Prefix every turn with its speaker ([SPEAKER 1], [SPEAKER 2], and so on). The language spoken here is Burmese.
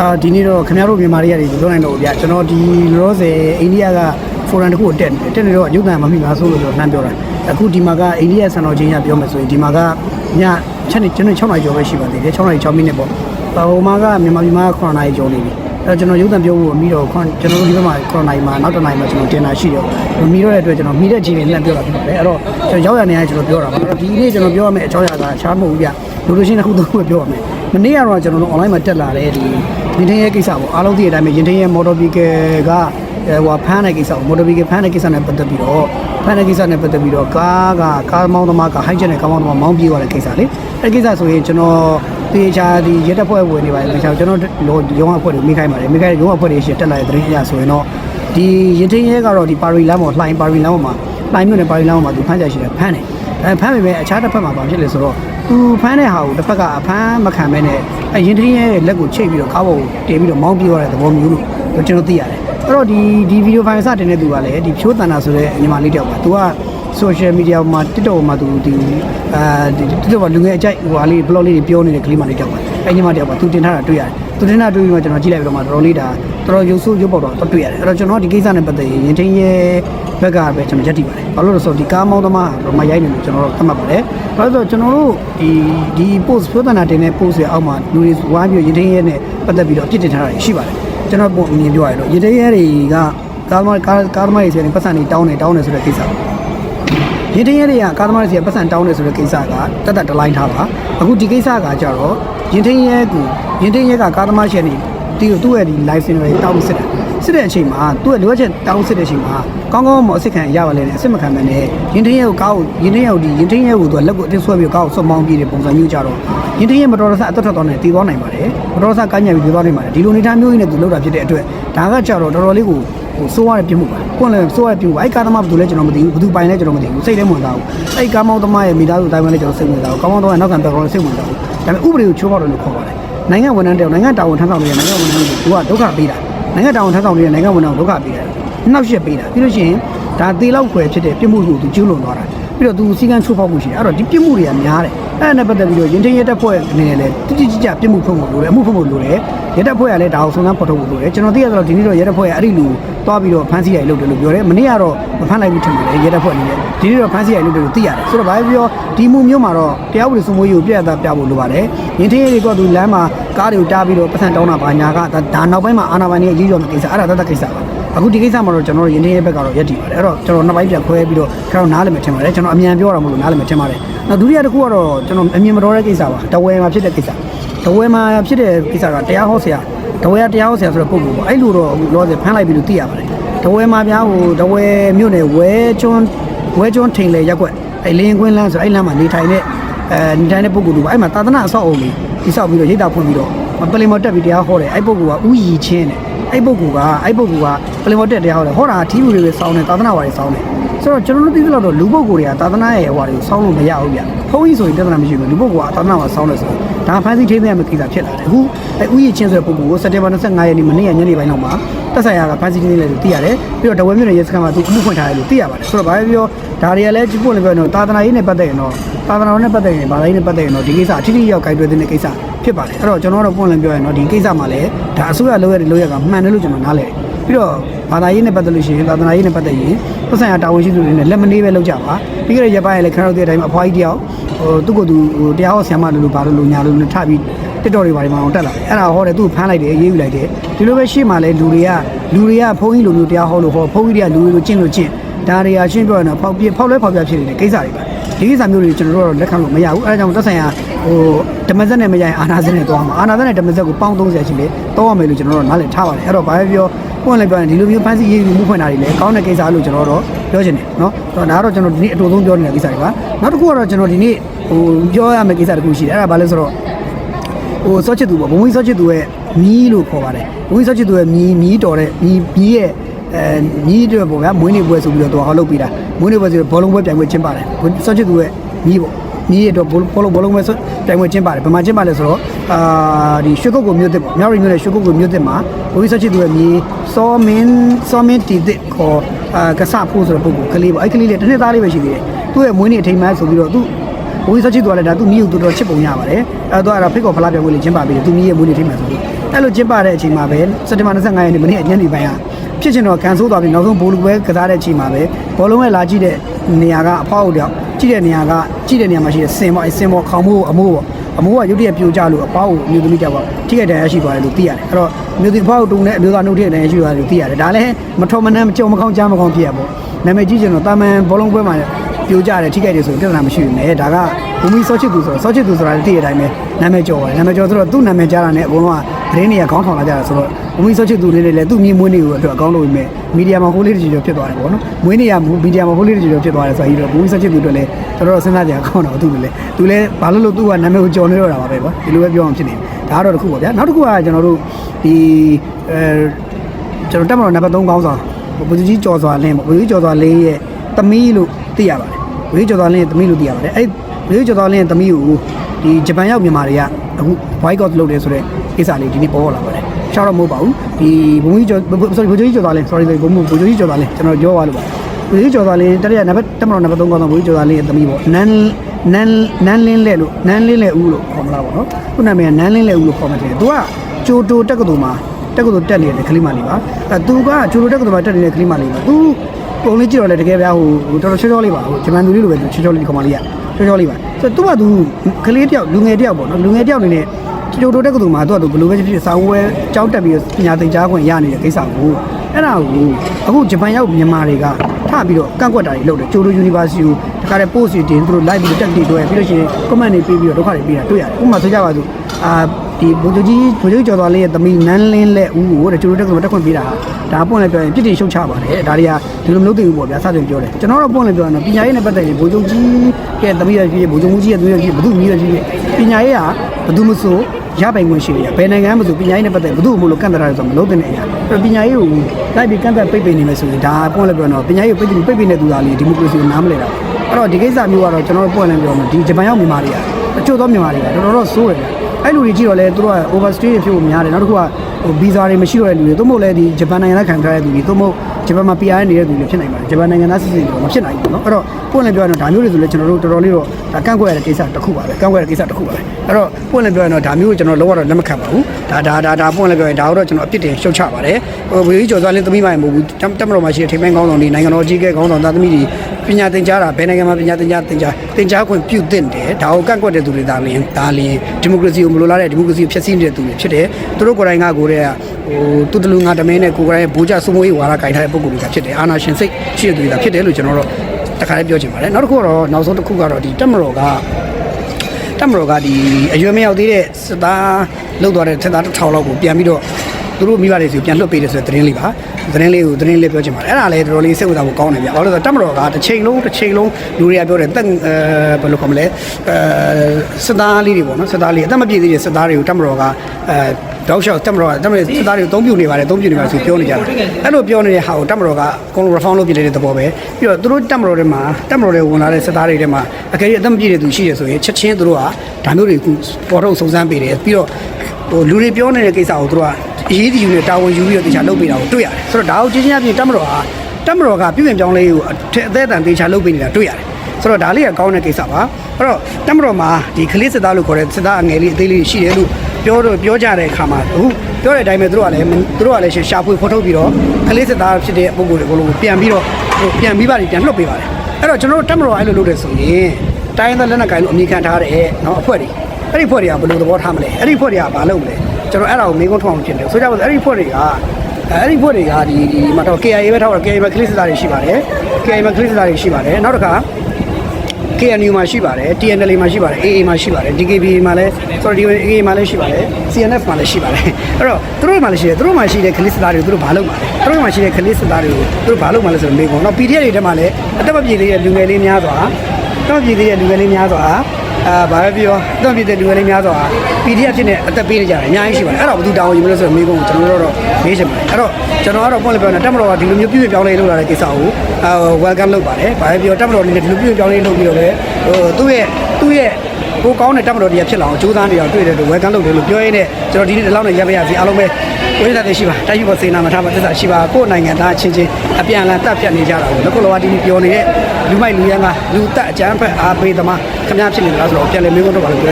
[SPEAKER 1] အာဒီနေ့တော့ခင်ဗျားတို့မြန်မာတွေရတယ်ပြောနိုင်တော့ဗျာကျွန်တော်ဒီလောလောဆယ်အိန္ဒိယကဖိုရမ်တစ်ခုကိုတက်နေတယ်တက်နေတော့ရုပ်သံမမိပါဆိုလို့ကျွန်တော်နှမ်းပြောတာအခုဒီမှာကအိန္ဒိယစံတော်ချင်းရပြောမယ်ဆိုရင်ဒီမှာကညချက်နေကျွန်တော်6နာရီကျော်ပဲရှိပါသေးတယ်6နာရီ6မိနစ်ပေါ့ဟိုမှာကမြန်မာပြည်မှာ9နာရီကျော်နေပြီအဲကျွန်တော်ရုပ်သံပြောဖို့အမိတော့ခွန်ကျွန်တော်တို့ဒီဘက်မှာ9နာရီမှာနောက်တစ်နာရီမှာကျွန်တော်တင်တာရှိတယ်မီတော့တဲ့အတွက်ကျွန်တော်မီတဲ့ချိန်နဲ့လက်ပြောတာဖြစ်ပါတယ်အဲ့တော့ကျွန်တော်ရောက်ရနေရကျွန်တော်ပြောတာပါအဲ့တော့ဒီနေ့ကျွန်တော်ပြောရမယ့်အကြောင်းအရာကအခြားမဟုတ်ဘူးဗျလူလူချင်းတစ်ခုသုံးခုပဲပြောရမယ် မနေ့ကတော့ကျွန်တော်တို့ online မှာတက်လာတဲ့ဒီရင်ထင်းရဲကိစ္စပေါ့အားလုံးသိတဲ့အတိုင်းပဲရင်ထင်းရဲ motor vehicle ကဟိုဖမ်းတဲ့ကိစ္စပေါ့ motor vehicle ဖမ်းတဲ့ကိစ္စနဲ့ပတ်သက်ပြီးတော့ဖမ်းတဲ့ကိစ္စနဲ့ပတ်သက်ပြီးတော့ကားကကားမောင်းသမားက high jet နဲ့ကားမောင်းသမားမောင်းပြေးသွားတဲ့ကိစ္စလေအဲ့ကိစ္စဆိုရင်ကျွန်တော်တေချာဒီရဲတပ်ဖွဲ့ဝင်နေပါတယ်တေချာကျွန်တော်ရုံးအဖွဲ့တွေမိခိုင်းပါတယ်မိခိုင်းရုံးအဖွဲ့တွေရှင်းတက်လာတဲ့သတင်းအရဆိုရင်တော့ဒီရင်ထင်းရဲကတော့ဒီပါရီလမ်းပေါ်လှိုင်းပါရီလမ်းပေါ်မှာလှိုင်းမြို့နယ်ပါရီလမ်းပေါ်မှာသူဖမ်းကြရှိတယ်ဖမ်းတယ် အဲဖမ်းပေမဲ့အခြားတစ်ဖက်မှာဘာဖြစ်လဲဆိုတော့သူဖမ်းတဲ့ဟာကိုတစ်ဖက်ကအဖမ်းမခံမဲနဲ့အရင်ထင်းရဲ့လက်ကိုချိတ်ပြီးတော့ကားပေါ်ကိုတင်ပြီးတော့မောင်းပြေးသွားတဲ့သဘောမျိုးလို့ကျွန်တော်သိရတယ်အဲ့တော့ဒီဒီဗီဒီယိုဖိုင်စတင်တဲ့သူကလည်းဒီဖြိုးတန်တာဆိုတဲ့ညီမလေးတယောက်ပါသူက social media မှာ TikTok မှာသူဒီအာ TikTok မှာလူငယ်အကြိုက်ဟိုဟာလေး blog လေးတွေပြောနေတဲ့ကလေးမလေးတယောက်ပါအဲ့ညီမတယောက်ပါသူတင်ထားတာတွေ့ရတယ်သူတင်ထားတာတွေ့ပြီးမှကျွန်တော်ကြည့်လိုက်ပြီးတော့မှတော်တော်လေးဒါ တော်တော်ရုပ်ဆိုးရုပ်ပေါက်တော့တွေ့ရတယ်အဲ့တော့ကျွန်တော်ဒီကိစ္စနဲ့ပတ်သက်ရင်ရင်ထင်းရဲ့ဘက်ကပဲကျွန်တော်ရက်တည်ပါတယ်ဘာလို့လဲဆိုတော့ဒီကားမောင်းသမားတော့မရိုက်နေလို့ကျွန်တော်တို့သတ်မှတ်ပါတယ်ဘာလို့လဲဆိုတော့ကျွန်တော်တို့ဒီဒီ post ပြောတဲ့နာတင်တဲ့ post ရဲ့အောက်မှာလူတွေဝိုင်းပြီးရင်ထင်းရဲ့နဲ့ပတ်သက်ပြီးတော့အပြစ်တင်ထားတာရှိပါတယ်ကျွန်တော်ပုံအမြင်ပြောရတော့ရင်ထင်းရဲ့တွေကကားသမားကားကားသမားတွေဆိုရင်ပတ်စံတွေတောင်းနေတောင်းနေဆိုတဲ့ကိစ္စရင်းထင်းရဲတွေကကားသမားတွေစီကပတ်စံတောင်းနေဆိုတဲ့ကိစ္စကတတ်တတ်တလိုင်းထားပါအခုဒီကိစ္စကကြတော့ရင်းထင်းရဲကိုရင်းထင်းရဲကကားသမားရှင်နေ တီးသူ့ရဲ့ဒီ license တွေတောင်းစစ်တယ်စစ်တဲ့အချိန်မှာသူ့ရဲ့လိုအပ်ချက်တောင်းစစ်တဲ့အချိန်မှာကောင်းကောင်းမအစ်စ်ခံရပါလေနဲ့အစ်စ်မခံမနဲ့ရင်ထင်းရဲကိုကားကိုရင်ထင်းရဲကိုဒီရင်ထင်းရဲကိုသူကလက်ကိုအတင်းဆွဲပြီးကားကိုဆွတ်မောင်းပြေးတဲ့ပုံစံမျိုးကြတော့ရင်ထင်းရဲမတော်တဆအသက်ထွက်သွားနေတည်သွားနိုင်ပါတယ်မတော်တဆကညံ့ပြီးပြေးသွားနိုင်ပါတယ်ဒီလိုအနေအထားမျိုးကြီးနဲ့သူလောက်တာဖြစ်တဲ့အတွက်ဒါကကြတော့တော်တော်လေးကိုဟိုစိုးရတဲ့ပြမှုပါကိုယ်လည်းစိုးရတဲ့ပြမှုပါအဲ့ကားသမားဘယ်သူလဲကျွန်တော်မသိဘူးဘယ်သူပိုင်လဲကျွန်တော်မသိဘူးစိတ်လည်းမဝင်သားဘူးအဲ့ကားမောင်းသမားရဲ့မိသားစုတိုင်းမှာလည်းကျွန်တော်စိတ်ဝင်သားဘူးကားမောင်းသမားနောက်ကံတက်ကောင်စိတ်ဝင်သားဘူးဒါပေမဲ့ဥပဒေကိုချိုးဖောက်တယ်လို့ခေါ်ပါတယ် နိုင်ငံဝန်ထမ်းတယောက်နိုင်ငံတာဝန်ထမ်းဆောင်နေတဲ့နိုင်ငံဝန်ထမ်းတွေကိုသူကဒုက္ခပေးတာနိုင်ငံတာဝန်ထမ်းဆောင်နေတဲ့နိုင်ငံဝန်ထမ်းကိုဒုက္ခပေးတာနှောက်ယှက်ပေးတာပြီးလို့ရှိရင်ဒါတေလောက်ခွဲဖြစ်တဲ့ပြမှုကိုသူကျူးလွန်သွားတာ ပြီးတော့သူစီကံချိုးဖောက်မှုရှိတယ်အဲ့တော့ဒီပြမှုတွေကများတယ်အဲ့ဒါနဲ့ပတ်သက်ပြီးတော့ရင်ထင်းရဲတပ်ဖွဲ့အနေနဲ့လည်းတိတိကျကျပြမှုဖို့လို့လိုတယ်အမှုဖို့လို့လိုတယ်ရဲတပ်ဖွဲ့ကလည်းဒါကိုစုံစမ်းဖော်ထုတ်ဖို့လိုတယ်ကျွန်တော်သိရတော့ဒီနေ့တော့ရဲတပ်ဖွဲ့ကအဲ့ဒီလူသွားပြီးတော့ဖမ်းဆီးရိုက်လုပ်တယ်လို့ပြောတယ်မနေ့ကတော့မဖမ်းနိုင်ဘူးထင်တယ်ရဲတပ်ဖွဲ့အနေနဲ့ဒီနေ့တော့ဖမ်းဆီးရိုက်လုပ်တယ်လို့သိရတယ်ဆိုတော့ဘာပဲပြောဒီမှုမျိုးမှာတော့တရားဥပဒေစိုးမိုးရေးကိုပြည့်ရတာပြဖို့လိုပါတယ်ရင်ထင်းရဲတွေကသူလမ်းမှာကားတွေကိုတားပြီးတော့ပတ်စံတောင်းတာဘာညာကဒါနောက်ပိုင်းမှာအာဏာပိုင်တွေအရေးတော်တဲ့ကိစ္စအဲ့ဒါတတ်တဲ့ကိစ္စပါ အခုဒီကိစ္စမှာတော့ကျွန်တော်တို့ရင်းနှီးရဲ့ဘက်ကတော့ရက်တည်ပါတယ်အဲ့တော့ကျွန်တော်နှစ်ပိုင်းပြန်ခွဲပြီးတော့ခရောနားလည်မယ်ထင်ပါတယ်ကျွန်တော်အမြန်ပြောတာမဟုတ်လို့နားလည်မယ်ထင်ပါတယ်နောက်ဒုတိယတစ်ခုကတော့ကျွန်တော်အမြင်မတော်တဲ့ကိစ္စပါတဝဲမှာဖြစ်တဲ့ကိစ္စတဝဲမှာဖြစ်တဲ့ကိစ္စကတရားဟောဆရာတဝဲတရားဟောဆရာဆိုတဲ့ပုံကိုပေါ့အဲ့လိုတော့လောဆယ်ဖမ်းလိုက်ပြီလို့သိရပါတယ်တဝဲမှာပြားဟိုတဝဲမြို့နယ်ဝဲကျွန်းဝဲကျွန်းထိန်လေရက်ကွက်အဲ့လင်းကွင်းလမ်းဆိုအဲ့လမ်းမှာနေထိုင်တဲ့ အဲနေထိုင်တဲ့ပုံကိုလူပါအဲ့မှာသာသနာအဆောက်အုံလေးတိဆောက်ပြီးတော့ရိတ်တာဖွင့်ပြီးတော့ပလင်မော်တက်ပြီးတရားဟောတယ်အဲ့ပုံကဥယီချင်းတယ်အဲ့ပုဂ္ဂိုလ်ကအဲ့ပုဂ္ဂိုလ်ကပလင်မော်တက်တရားဟောတယ်ဟောတာထီးဘူးတွေပဲစောင်းတယ်သာသနာဝါတွေစောင်းတယ်ဆိုတော့ကျွန်တော်တို့သိသလောက်တော့လူပုဂ္ဂိုလ်တွေကသာသနာရဲ့ဟောတွေကိုစောင်းလို့မရဘူးဗျဘုန်းကြီးဆိုရင်ပြဿနာမရှိဘူးလူပုဂ္ဂိုလ်ကသာသနာဝါစောင်းတယ်ဆိုတော့ဒါဖန်စီထိန်းသိမ်းရမယ့်ကိစ္စဖြစ်လာတယ်အခုအဲ့ဥယျာဉ်ချင်းဆိုတဲ့ပုဂ္ဂိုလ်ကိုစက်တင်ဘာ25ရက်နေ့မနေ့ကညနေပိုင်းလောက်မှာ တက်ဆိုင်ရာကဖန်စီထိန်းသိမ်းတယ်လို့သိရတယ်ပြီးတော့တဝဲမြို့နယ်ရဲစခန်းမှာသူအမှုဖွင့်ထားတယ်လို့သိရပါတယ်ဆိုတော့ဘာပဲပြောဒါတွေကလည်းကြည့်ဖို့လည်းပြောတော့သာသနာရေးနဲ့ပတ်သက်ရင်တော့သာသနာနဲ့ပတ်သက်ရင်ဘာသာရေးနဲ့ပတ်သက်ရင်တော့ဒီကိစ္စအထူးထူးရောက်ကြိုက်တွေ့တဲ့ကိစ္စဖြစ်ပါတယ်အဲ့တော့ကျွန်တော်တို့ပွင့်လင်းပြောရင်တော့ဒီကိစ္စမှာလည်းဒါအစိုးရလုပ်ရတဲ့လုပ်ရကမှန်တယ်လို့ကျွန်တော်နားလည်တယ်ပြီးတော့ဘာသာရေးနဲ့ပတ်သက်လို့ရှိရင်သာသနာရေးနဲ့ပတ်သက်ရင်ပတ်ဆိုင်ရာတာဝန်ရှိသူတွေနဲ့လက်မနှေးပဲလုပ်ကြပါပြီးကြတဲ့ရပိုင်းလည်းခဏတော့တဲ့အတိုင်းမှာအဖွားကြီးတယောက်ဟိုသူ့ကိုယ်သူဟိုတရားဟောဆရာမလို့လို့ဘာလို့လို့ညာလို့ထပြီး TikTok တွေဘာတွေမှာအောင်တက်လာတယ်အဲ့ဒါဟောတယ်သူ့ဖမ်းလိုက်တယ်ရေးယူလိုက်တယ်ဒီလိုပဲရှေ့မှာလည်းလူတွေကလူတွေကဘုန်းကြီးလိုမျိုးတရားဟောလို့ဟောဘုန်းကြီးတွေကလူတွေလိုကျင့်လို့ကျင့်ဒါတွေအရှင်းပြောရရင်ပေါက်ပြဖောက်လဲဖောက်ပြဖြစ်နေတဲ့ကိစ္စတွေပါဒီကိစ္စမျိုးတွေကျွန်တော်တို့တော့လက်ခံလို့မရဘူးအဲဒါကြောင့်သက်ဆိုင်ရာဟိုဓမ္မစက်နဲ့မရရင်အာနာစက်နဲ့သွားမှာအာနာစက်နဲ့ဓမ္မစက်ကိုပေါင်း30ရှိလေတော့ရမယ်လို့ကျွန်တော်တို့နားလည်ထားပါတယ်အဲ့တော့ဘာပဲပြောပွင့်လိုက်ပြောရင်ဒီလိုမျိုးဖန်စီရေးမှုဖွင့်တာတွေလည်းကောင်းတဲ့ကိစ္စလို့ကျွန်တော်တို့ပြောချင်တယ်နော်အဲ့တော့ဒါကတော့ကျွန်တော်ဒီနေ့အတူဆုံးပြောနေတဲ့ကိစ္စတွေပါနောက်တစ်ခုကတော့ကျွန်တော်ဒီနေ့ဟိုပြောရမယ့်ကိစ္စတစ်ခုရှိတယ်အဲ့ဒါဘာလဲဆိုတော့ ဟိုစောချစ်သူပေါ့ဘုံကြီးစောချစ်သူရဲ့မီးလို့ခေါ်ပါတယ်ဘုံကြီးစောချစ်သူရဲ့မီးမီးတော်တဲ့မီးမီးရဲ့အဲမြည်တွေပေါ့ဗျာမွေးနေ့ပွဲဆိုပြီးတော့သူကဟောလုပ်ပေးတာမွေးနေ့ပွဲဆိုတော့ဘောလုံးပွဲပြိုင်ပွဲကျင်းပါတယ်စောချစ်သူရဲ့မြည်ပေါ့မြည်ရတော့ဘောလုံးဘောလုံးပွဲဆိုပြိုင်ပွဲကျင်းပါတယ်ဘယ်မှာကျင်းပါလဲဆိုတော့အာဒီရွှေကုတ်ကိုမြို့သစ်ပေါ့မြောက်ရီမြို့နယ်ရွှေကုတ်ကိုမြို့သစ်မှာဘိုးကြီးစောချစ်သူရဲ့မြည်စောမင်းစောမင်းတီသစ်ခေါ်အာကဆဖို့ဆိုတဲ့ပုဂ္ဂိုလ်ကလေးပေါ့အဲ့ကလေးလေးတစ်နှစ်သားလေးပဲရှိသေးတယ်သူ့ရဲ့မွေးနေ့အထိမ်းအမှန်ဆိုပြီးတော့သူ ဘိုးကြီးစောချစ်သူကလည်းဒါသူ့မြည်ကိုတော်တော်ချစ်ပုံရပါတယ်အဲ့တော့အဲ့ဒါဖိတ်ခေါ်ဖလားပြိုင်ပွဲလေးကျင်းပါပြီးတယ်သူမြည်ရဲ့မွေးနေ့အထိမ်းအမှန်ဆိုပြီးအဲ့လိုကျင်းပတဲ့အချိန်မှာပဲစက်တင်ဘာ25ရက်နေ့မနေ့အညနေပိုင်းဟာဖြစ်ချင်တော့ကန်ဆိုးသွားပြီးနောက်ဆုံးဘိုးလူပဲကစားတဲ့အချိန်မှာပဲဘောလုံးရဲ့လာကြည့်တဲ့နေရာကအဖောက်အုပ်တော့ကြည့်တဲ့နေရာကကြည့်တဲ့နေရာမှာရှိတဲ့စင်ပေါ့အဲစင်ပေါ့ခေါင်းမိုးအမိုးပေါ့အမိုးကရုတ်တရက်ပြိုကျလို့အပေါက်ကိုအမျိုးသမီးကြောက်ပေါ့ထိခိုက်ဒဏ်ရာရှိသွားတယ်လို့သိရတယ်အဲ့တော့မျိုးသမီးဖောက်တုံနဲ့အမျိုးသားနှုတ်ထိခိုက်ဒဏ်ရာရှိသွားတယ်လို့သိရတယ်ဒါလည်းမထော်မနှမ်းမကြုံမကောင်းကြားမကောင်းဖြစ်ရပေါ့နာမည်ကြီးချင်တော့တာမန်ဘောလုံးပွဲမှာ ပြိုကျတယ်ထိခိုက်တယ်ဆိုပြဿနာမရှိဘူးနဲ့ဒါကဘူမီဆော့ချစ်သူဆိုတော့ဆော့ချစ်သူဆိုတာလည်းသိတဲ့အတိုင်းပဲနာမည်ကျော်ပါတယ်နာမည်ကျော်ဆိုတော့သူ့နာမည်ကြားတာနဲ့အကုန်လုံးကသတင်းတွေကခေါင်းထောင်လာကြတာဆိုတော့ဘူမီဆော့ချစ်သူလေးတွေလည်းသူ့မြင်မွေးနေကိုအတွက်အကောင်းလို့ပဲမီဒီယာမှာဟိုးလေးတကြီးတော့ဖြစ်သွားတယ်ပေါ့နော်မွေးနေရမီဒီယာမှာဟိုးလေးတကြီးတော့ဖြစ်သွားတယ်ဆိုတော့ဘူမီဆော့ချစ်သူအတွက်လည်းတော်တော်စဉ်းစားကြကောင်းတော့သူလည်းသူလည်းဘာလို့လို့သူကနာမည်ကိုကျော်နေတော့တာပါပဲကွာဒီလိုပဲပြောအောင်ဖြစ်နေဒါကတော့တစ်ခုပါဗျာနောက်တစ်ခုကကျွန်တော်တို့ဒီအဲကျွန်တော်တက်မတော်နံပါတ်3ကောင်းဆောင်ဘုရားကြီးကျော်စွာလင်းပေါ့ဘုရားကြီးကျော်စွာလင်းရဲ့သမီးလို့ သိရပါတယ်ဘုရားကြီးကျော်စွာလင်းရဲ့သမီးလို့သိရပါတယ်အဲ့ဘုရားကြီးကျော်စွာလင်းရဲ့သမီးကိုဒီဂျပန်ရောက်မြန်မာတွေကအခု boycott လုပ်တယ်ဆိုတော့ကိစ္စလေးဒီနေ့ပေါ်လာပါတယ်ရှောက်တော့မဟုတ်ပါဘူးဒီဘုံကြီးကျော် sorry ဘုရားကြီးကျော်စွာလင်း sorry ဘုံဘုရားကြီးကျော်စွာလင်းကျွန်တော်ပြောသွားလို့ပါဘုရားကြီးကျော်စွာလင်းတရရနံပါတ်တက်မတော်နံပါတ်3ကောင်းဆောင်ဘုရားကြီးကျော်စွာလင်းရဲ့သမီးပေါ့နန်းနန်းနန်းလင်းလဲလို့နန်းလင်းလဲဦးလို့ခေါ်မလားပေါ့နော်ခုနာမည်ကနန်းလင်းလဲဦးလို့ခေါ်မှတယ်သူကကျိုတိုတက္ကသိုလ်မှာတက္ကသိုလ်တက်နေတဲ့ကလေးမလေးပါအဲသူကကျိုတိုတက္ကသိုလ်မှာတက်နေတဲ့ကလေးမလေးပါသူ ပုံလေးကြည့်တော့လေတကယ်ဗျာဟိုတော်တော်ချောချောလေးပါဟိုဂျပန်သူလေးလိုပဲချောချောလေးခေါ်မလေးကချောချောလေးပါဆိုတော့သူကသူကလေးတယောက်လူငယ်တယောက်ပေါ့နော်လူငယ်တယောက်နေနဲ့ကျိုတိုတက္ကသိုလ်မှာသူကသူဘယ်လိုပဲဖြစ်ဖြစ်စာဝဲကြောင်းတက်ပြီးပညာသင်ကြားခွင့်ရနေတဲ့ကိစ္စကိုအဲ့ဒါကိုအခုဂျပန်ရောက်မြန်မာတွေကထပြီးတော့ကန့်ကွက်တာတွေလုပ်တယ်ကျိုတို University ကိုတခါတည်း post တွေတင်သူတို့ live ပြီးတက်တီတွေပြီးလို့ရှိရင် comment တွေပေးပြီးတော့ဒုက္ခတွေပေးတာတွေ့ရတယ်ဥပမာဆိုကြပါစို့အာ ဒီဘုဒ္ဓကြီးဘုဒ္ဓကြီးကျော်တော်လေးရဲ့သမီးနန်းလင်းလက်ဦးကိုတဲ့ကျိုတိုတက္ကသိုလ်မှာတက်ခွင့်ပေးတာဟာဒါပွင့်လည်းပြောရင်ပြစ်တင်ရှုတ်ချပါတယ်ဒါတွေကဒီလိုမလုပ်သင့်ဘူးပေါ့ဗျာစသဖြင့်ပြောတယ်ကျွန်တော်တော့ပွင့်လည်းပြောရင်တော့ပညာရေးနဲ့ပတ်သက်ရင်ဘုဒ္ဓကြီးရဲ့သမီးရဲ့ဖြစ်ဖြစ်ဘုဒ္ဓမူကြီးရဲ့သမီးရဲ့ဖြစ်ဖြစ်ဘုဒ္ဓမီးရဲ့ဖြစ်ဖြစ်ပညာရေးဟာဘယ်သူမှဆိုရပိုင်ခွင့်ရှိတယ်ဘယ်နိုင်ငံမှမဆိုပညာရေးနဲ့ပတ်သက်ဘယ်သူမှမလို့ကန့်တရာရဆိုမလုပ်တဲ့အရာအဲ့တော့ပညာရေးကိုလိုက်ပြီးကန့်တပိတ်ပင်နေမယ်ဆိုရင်ဒါပွင့်လည်းပြောရင်တော့ပညာရေးကိုပိတ်ပိတ်ပင်နေသူသားလေးဒီမိုကရေစီကိုနားမလဲတာအဲ့တော့ဒီကိစ္စမျိုးကတော့ကျွန်တော်တို့ပွင့်လည်းပြောမှာဒီဂျပန်ရောက်မြန်မာတွေကအချို့သောမြန်မာတွေကတော်တော်တော့စိုးတယ်ဗျ အဲ့လူတွေကြည့်တော့လဲသူတို့က overstay တွေဖြစ်ဖို့များတယ်နောက်တစ်ခုကဟိုဗီဇာတွေမရှိတော့တဲ့လူတွေသို့မဟုတ်လဲဒီဂျပန်နိုင်ငံသားခံထားတဲ့လူတွေသို့မဟုတ် ဂျပန်မှာ PR နေတဲ့လူတွေဖြစ်နိုင်ပါတယ်ဂျပန်နိုင်ငံသားစစ်စစ်တွေမဖြစ်နိုင်ဘူးเนาะအဲ့တော့ပွင့်လည်းပြောရင်တော့ဒါမျိုးတွေဆိုလဲကျွန်တော်တို့တော်တော်လေးတော့ဒါကန့်ကွက်ရတဲ့ကိစ္စတစ်ခုပါပဲကန့်ကွက်ရတဲ့ကိစ္စတစ်ခုပါပဲအဲ့တော့ပွင့်လည်းပြောရင်တော့ဒါမျိုးကိုကျွန်တော်လုံးဝတော့လက်မခံပါဘူးဒါဒါဒါဒါပွင့်လည်းပြောရင်ဒါတော့ကျွန်တော်အပြစ်တင်ရှုတ်ချပါတယ်ဟိုဝေကြီးကျော်စွာလင်းသမီးမိုင်မဟုတ်ဘူးတက်မတော်မှာရှိတဲ့ထိမ့်မိုင်းကောင်းဆောင်တွေနိုင်ငံတော်ကြီးကဲကောင်းဆောင်သားသမီးတွေပညာသင်ကြားတာဘယ်နိုင်ငံမှာပညာသင်ကြားသင်ကြားသင်ကြားခွင့်ပြုသင့်တယ်ဒါကိုကန့်ကွက်တဲ့သူတွေဒါလင်းဒါလင်းဒီမိုကရေစီကိုမလိုလားတဲ့ဒီမိုကရေစီကိုဖျက်ဆီးနေတဲ့သူတွေဖြစ်တယ်သူတို့ကိုယ်တိုင်ကကိုယ်တည်းက ဟိုတူတလူငါတမင်းနဲ့ကိုယ်ကိုယ်တိုင်ဘူကြစုံမွေးဝါရကင်ထားတဲ့ပုံကူတွေကဖြစ်တယ်အာနာရှင်စိတ်ရှိတဲ့သူတွေကဖြစ်တယ်လို့ကျွန်တော်တို့တခါလေးပြောချင်ပါတယ်နောက်တစ်ခုကတော့နောက်ဆုံးတစ်ခုကတော့ဒီတက်မတော်ကတက်မတော်ကဒီအရွယ်မရောက်သေးတဲ့စစ်သားလှုပ်သွားတဲ့စစ်သားတစ်ထောင်လောက်ကိုပြန်ပြီးတော့သူတို့မိဘတွေစီပြန်လွှတ်ပေးတယ်ဆိုတဲ့သတင်းလေးပါသတင်းလေးကိုသတင်းလေးပြောချင်ပါတယ်အဲ့ဒါလည်းတော်တော်လေးစိတ်ဝင်စားဖို့ကောင်းတယ်ဗျဘာလို့လဲဆိုတော့တက်မတော်ကတစ်ချိန်လုံးတစ်ချိန်လုံးလူတွေကပြောတယ်တက်အဲဘယ်လိုခေါ်မလဲအဲစစ်သားလေးတွေပေါ့နော်စစ်သားလေးအသက်မပြည့်သေးတဲ့စစ်သားတွေကိုတက်မတော်ကအဲ တောက်လျှောက်တက်မတော်ကတက်မတော်စစ်သားတွေကိုအသုံးပြုနေပါတယ်အသုံးပြုနေပါတယ်ဆိုပြောနေကြတာအဲ့လိုပြောနေတဲ့ဟာကိုတက်မတော်ကအကုန်လုံး reform လုပ်ပြလိုက်တဲ့သဘောပဲပြီးတော့သူတို့တက်မတော်တွေမှာတက်မတော်တွေဝင်လာတဲ့စစ်သားတွေထဲမှာအကယ်၍အသက်မပြည့်တဲ့သူရှိရဆိုရင်ချက်ချင်းသူတို့ကဒါမျိုးတွေပေါ်ထုတ်စုံစမ်းပေးတယ်ပြီးတော့ဟိုလူတွေပြောနေတဲ့ကိစ္စကိုသူတို့ကအရေးကြီးနဲ့တာဝန်ယူပြီးတော့တရားလုပ်ပေးတာကိုတွေ့ရတယ်ဆိုတော့ဒါကိုချင်းချင်းအပြင်တက်မတော်ကတက်မတော်ကပြည်ပြင်ပြောင်းလဲကိုအထက်အသက်အတန်တရားလုပ်ပေးနေတာတွေ့ရတယ်ဆိုတော့ဒါလေးကကောင်းတဲ့ကိစ္စပါအဲ့တော့တက်မတော်မှာဒီခလေးစစ်သားလို့ခေါ်တဲ့စစ်သားအငယ်လေးအသေးလေးရှိတယ်လို့ ပြောတော့ပြောကြတဲ့အခါမှာအခုပြောတဲ့အတိုင်းပဲသူတို့ကလည်းသူတို့ကလည်းရှာဖွေဖော်ထုတ်ပြီးတော့ခလေးစစ်သားဖြစ်တဲ့ပုံကိုယ်တွေကိုလုံးပြန်ပြီးတော့ဟိုပြန်ပြီးပါပြန်လွှတ်ပေးပါတယ်အဲ့တော့ကျွန်တော်တို့တက်မတော်အဲ့လိုလုပ်တယ်ဆိုရင်တိုင်းသားလက်နက်ကိုင်လို့အမိခံထားတဲ့เนาะအဖွဲ့တွေအဲ့ဒီဖွဲ့တွေကဘယ်လိုသဘောထားမလဲအဲ့ဒီဖွဲ့တွေကဘာလုပ်မလဲကျွန်တော်အဲ့ဒါကိုမေးခွန်းထုတ်အောင်ဖြစ်တယ်ဆိုကြပါစို့အဲ့ဒီဖွဲ့တွေကအဲ့ဒီဖွဲ့တွေကဒီဒီမှာတော့ KIA ပဲထောက်တော့ KIA မှာခလစ်စစ်သားတွေရှိပါတယ် KIA မှာခလစ်စစ်သားတွေရှိပါတယ်နောက်တစ်ခါ KNU မှာရှိပါတယ် TNL မှာရှိပါတယ် AA မှာရှိပါတယ် DKB မှာလည်း sorry DKB မှာလည်းရှိပါတယ် CNF မှာလည်းရှိပါတယ်အဲ့တော့သူတို့မှာလည်းရှိတယ်သူတို့မှာရှိတဲ့ခလစ်စစ်သားတွေကိုသူတို့ဘာလုပ်မှာလဲသူတို့မှာရှိတဲ့ခလစ်စစ်သားတွေကိုသူတို့ဘာလုပ်မှာလဲဆိုတော့မေးကုန်တော့ PDF တွေထဲမှာလည်းအသက်မပြည့်သေးတဲ့လူငယ်လေးများစွာအသက်မပြည့်သေးတဲ့လူငယ်လေးများစွာ အာဘာပဲပြောအသက်မပြည့်တဲ့လူငယ်လေးများစွာ PDF ဖြစ်နေအသက်ပေးနေကြတယ်အများကြီးရှိပါတယ်အဲ့တော့ဘယ်သူတောင်းယူမလို့ဆိုတော့မေးကုန်ကျွန်တော်တို့တော့မေးချင်ပါတယ်အဲ့တော့ကျွန်တော်ကတော့ပွင့်လို့ပြောနေတာတက်မတော်ကဒီလိုမျိုးပြည့်ပြည့်ပြောင်းလဲလုပ်လာတဲ့ကိစ္စကိုအာ welcome လုပ်ပါတယ်ဘာပဲပြောတက်မတော်အနေနဲ့ဒီလိုပြည့်ပြည့်ပြောင်းလဲလုပ်ပြီးတော့လည်းဟိုသူ့ရဲ့သူ့ရဲ့ ကိုကောင်းတဲ့တက်မတော်တရားဖြစ်လာအောင်ကြိုးစားနေအောင်တွေ့တယ်လို့ welcome လုပ်တယ်လို့ပြောရင်းနဲ့ကျွန်တော်ဒီနေ့ဒီလောက်နဲ့ရပ်ပါရစီအားလုံးပဲဝိသတဲ့ရှိပါတိုက်ယူဖို့စေနာမထားပါသစ္စာရှိပါကိုယ့်နိုင်ငံသားချင်းချင်းအပြန်အလှန်တပ်ဖြတ်နေကြတာကိုလက်ကုလောဝတီးပြောနေတဲ့လူမိုက်လူရန်ကလူတက်အကြမ်းဖက်အားပေးသမားခင်ဗျားဖြစ်နေကြလားဆိုတော့ပြန်လည်မေးခွန်းတော့ပါလို့